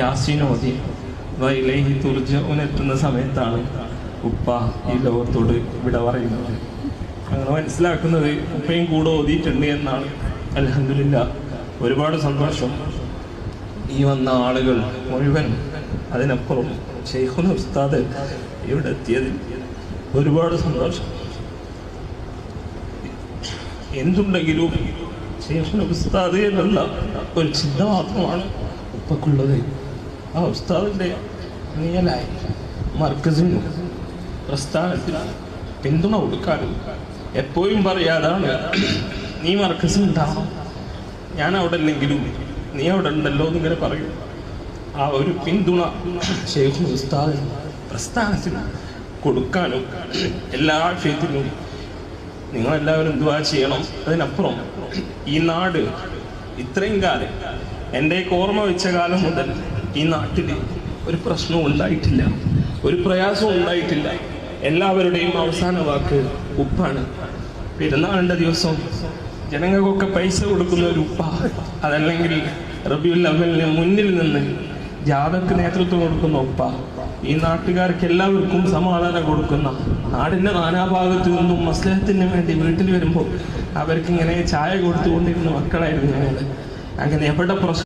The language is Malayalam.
യാസീനോദി വൈലേഹി തുർജ എത്തുന്ന സമയത്താണ് ഉപ്പ ഈ ലോകത്തോട് ഇവിടെ പറയുന്നത്. അങ്ങനെ മനസ്സിലാക്കുന്നത് ഉപ്പയും കൂടെ ഓതിയിട്ടുണ്ട് എന്നാണ്. അലഹമില്ല ഒരുപാട് സന്തോഷം. ഈ വന്ന ആളുകൾ മുഴുവൻ അതിനപ്പുറം ഷെയ്ഖുന ഉസ്താദ് ഇവിടെ എത്തിയതിൽ ഒരുപാട് സന്തോഷം. എന്തുണ്ടെങ്കിലും ഷെയ്ഖുന ഉസ്താദ് എന്നുള്ള ഒരു ചിന്ത മാത്രമാണ് ഉപ്പക്കുള്ളത്. ആ ഉസ്താദിന്റെ നീയലായി മർക്കസിനും പ്രസ്ഥാനത്തിൽ പിന്തുണ കൊടുക്കാനും എപ്പോഴും പറയാതാണ് നീ മർക്കസിൽ ഉണ്ടാവണം ഞാൻ അവിടെ ഇല്ലെങ്കിലും നീ അവിടെ ഉണ്ടല്ലോ എന്നിങ്ങനെ പറയും. ആ ഒരു പിന്തുണ ഷെയ്ഖുൽ ഉസ്താദിന് പ്രസ്ഥാനത്തിന് കൊടുക്കാനും എല്ലാ വിഷയത്തിനും നിങ്ങളെല്ലാവരും ദുവാ ചെയ്യണം. അതിനപ്പുറം ഈ നാട് ഇത്രയും കാലം എന്റെ ഓർമ്മ വെച്ച കാലം മുതൽ ഈ നാട്ടിൽ ഒരു പ്രശ്നവും ഉണ്ടായിട്ടില്ല. ഒരു പ്രയാസവും ഉണ്ടായിട്ടില്ല. എല്ലാവരുടെയും അവസാന വാക്ക് ഉപ്പാണ്. പെരുന്നാളിന്റെ ദിവസം ജനങ്ങൾക്കൊക്കെ പൈസ കൊടുക്കുന്ന ഒരു ഉപ്പ. അതല്ലെങ്കിൽ റബിയുൽ അവലിന് മുന്നിൽ നിന്ന് ജാഥക്ക് നേതൃത്വം കൊടുക്കുന്ന ഉപ്പ. ഈ നാട്ടുകാർക്ക് എല്ലാവർക്കും സമാധാനം കൊടുക്കുന്ന നാടിന്റെ നാനാഭാഗത്തു നിന്നും മസ്ലഹത്തിന് വേണ്ടി വീട്ടിൽ വരുമ്പോൾ അവർക്ക് ഇങ്ങനെ ചായ കൊടുത്തുകൊണ്ടിരുന്ന മക്കളായിരുന്നു ഞങ്ങൾ അങ്ങനെ എവിടെ പ്രശ്നം